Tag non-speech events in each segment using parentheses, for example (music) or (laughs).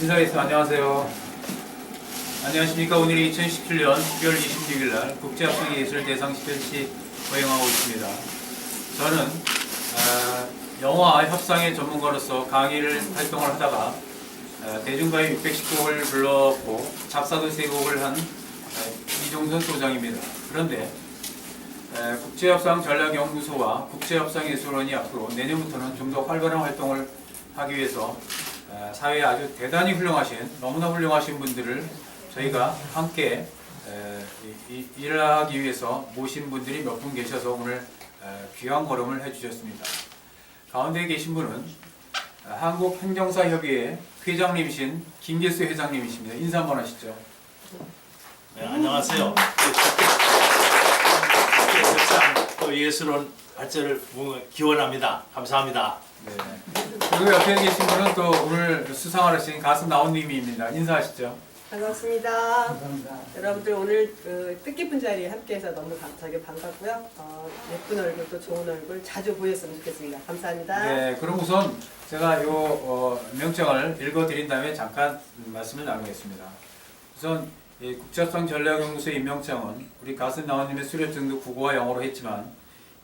인사해서 안녕하세요. 안녕하십니까. 오늘이 2017년 12월 26일 날 국제학생예술 대상 시전시 거행하고 있습니다. 저는 어, 영화 협상의 전문가로서 강의를 활동을 하다가 어, 대중가요 610곡을 불렀고 작사도 3곡을 한 어, 이종선 소장입니다. 그런데 에, 국제협상 전략연구소와 국제협상예술원이 앞으로 내년부터는 좀 더 활발한 활동을 하기 위해서 에, 사회에 아주 대단히 훌륭하신 너무나 훌륭하신 분들을 저희가 함께 에, 이- 이- 일을 하기 위해서 모신 분들이 몇 분 계셔서 오늘 에, 귀한 걸음을 해주셨습니다. 가운데 계신 분은 에, 한국행정사협의회 회장님이신 김계수 회장님이십니다. 인사 한번 하시죠. 네, 안녕하세요. 또 예술원 발전을 기원합니다. 감사합니다. 네. 그리고 옆에 계신 분은 또 오늘 수상을 하신 가수 나온님입니다. 인사하시죠. 반갑습니다. 여러분들 오늘 그 뜻깊은 자리에 함께해서 너무 감사하게 반갑고요. 어, 예쁜 얼굴 또 좋은 얼굴 자주 보였으면 좋겠습니다. 감사합니다. 네, 그럼 우선 제가 요 어, 명령을 읽어드린 다음에 잠깐 말씀을 나누겠습니다. 우선 이 국제협상 전략연구소 임명장은 우리 가슴 나원님의 수료증도 국어와 영어로 했지만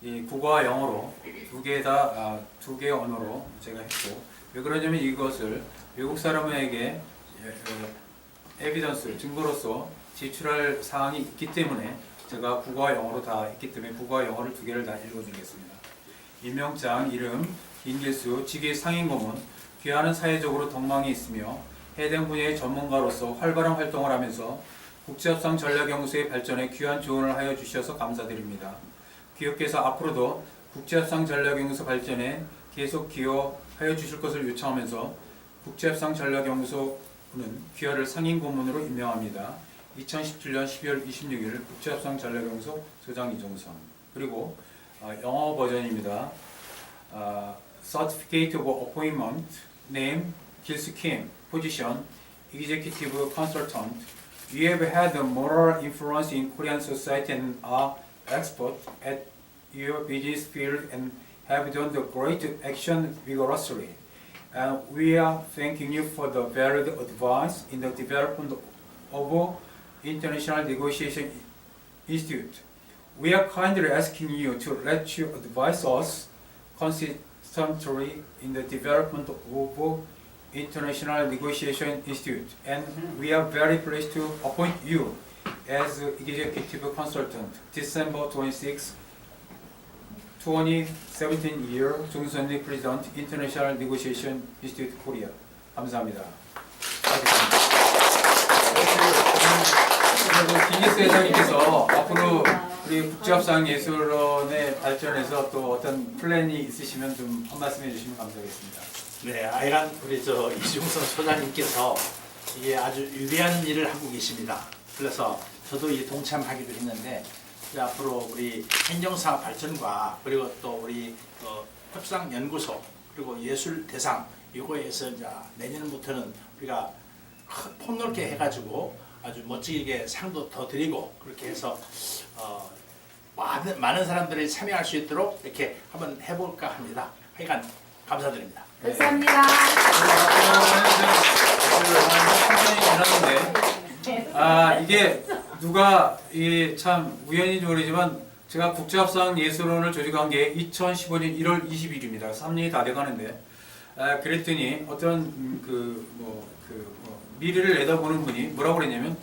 이 국어와 영어로 두 개다 아, 두 개의 언어로 제가 했고 왜 그러냐면 이것을 외국 사람에게 예, 어, 에비던스 증거로서 제출할 사항이 있기 때문에 제가 국어와 영어로 다 했기 때문에 국어와 영어를 두 개를 다 읽어드리겠습니다. 임명장, 이름, 인길수, 직위 상임고문, 귀하는 사회적으로 덕망이 있으며 해당 분야의 전문가로서 활발한 활동을 하면서 국제협상 전략 연구소의 발전에 귀한 조언을 하여 주셔서 감사드립니다. 기업께서 앞으로도 국제협상 전략연구소 발전에 계속 기여하여 주실 것을 요청하면서 국제협상 전략연구소는 귀하를 상임 고문으로 임명합니다. 2017년 12월 26일 국제협상 전략연구소 소장 이종선 그리고 아, 영어 버전입니다. 아, Certificate of Appointment, Name, Gilsu Kim, Position, Executive Consultant. We have had a moral influence in Korean society and are expert at your business field and have done the great action vigorously. And we are thanking you for the varied advice in the development of International Negotiation Institute. We are kindly asking you to let you advise us consistently in the development of International Negotiation Institute, and mm-hmm. we are very pleased to appoint you as executive consultant. December 26, 2017 year, 중선리 President, International Negotiation Institute Korea. 감사합니다. 그리고 김예수 회장님께서 앞으로 우리 국제협상 예술원의 발전에서 또 어떤 플랜이 있으시면 좀 한 말씀 해주시면 감사하겠습니다. 네, 아이란 우리 저 이중선 소장님께서 이게 아주 위대한 일을 하고 계십니다. 그래서 저도 이 동참하기도 했는데 앞으로 우리 행정사 발전과 그리고 또 우리 어, 협상 연구소 그리고 예술 대상 이거에서 이제 내년부터는 우리가 큰 폭넓게 해가지고 아주 멋지게 상도 더 드리고 그렇게 해서 어, 많은, 많은 사람들이 참여할 수 있도록 이렇게 한번 해볼까 합니다. 하여간 감사드립니다. 감사합니다. 지 아 이게 누가 이게 참 우연인지 모르지만 제가 국제협상 예술원을 조직한 게 2015년 1월 20일입니다. 3년이 다 돼가는데 아, 그랬더니 어떤 그뭐 그뭐 미래를 내다보는 분이 뭐라고 그랬냐면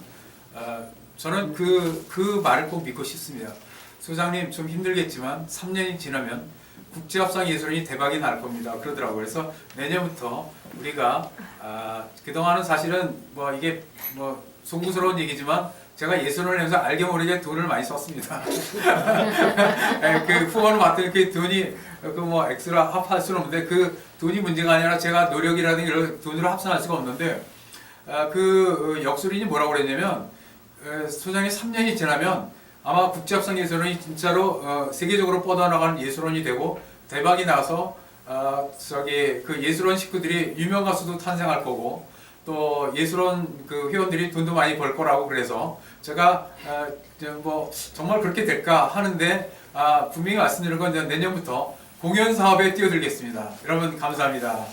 아, 저는 그그 말을 꼭 믿고 싶습니다. 소장님 좀 힘들겠지만 3년이 지나면 국제협상 예술원이 대박이 날 겁니다. 그러더라고요. 그래서 내년부터 우리가 아, 그동안은 사실은 뭐 이게 뭐 송구스러운 얘기지만 제가 예술원을 하면서 알게 모르게 돈을 많이 썼습니다. (laughs) 예, 그 후원을 받던 그 돈이 그뭐 엑스라 합할 수는 없는데 그 돈이 문제가 아니라 제가 노력이라든지 이런 돈으로 합산할 수가 없는데 아, 그 어, 역술인이 뭐라고 그랬냐면 에, 소장이 3년이 지나면 아마 국제협상 예술원이 진짜로 어, 세계적으로 뻗어나가는 예술원이 되고 대박이 나서 어, 저기 그 예술원 식구들이 유명 가수도 탄생할 거고 또 예술원 그 회원들이 돈도 많이 벌 거라고 그래서 제가 아, 뭐 정말 그렇게 될까 하는데 아, 분명히 말씀드린 건 내년부터 공연 사업에 뛰어들겠습니다. 여러분 감사합니다.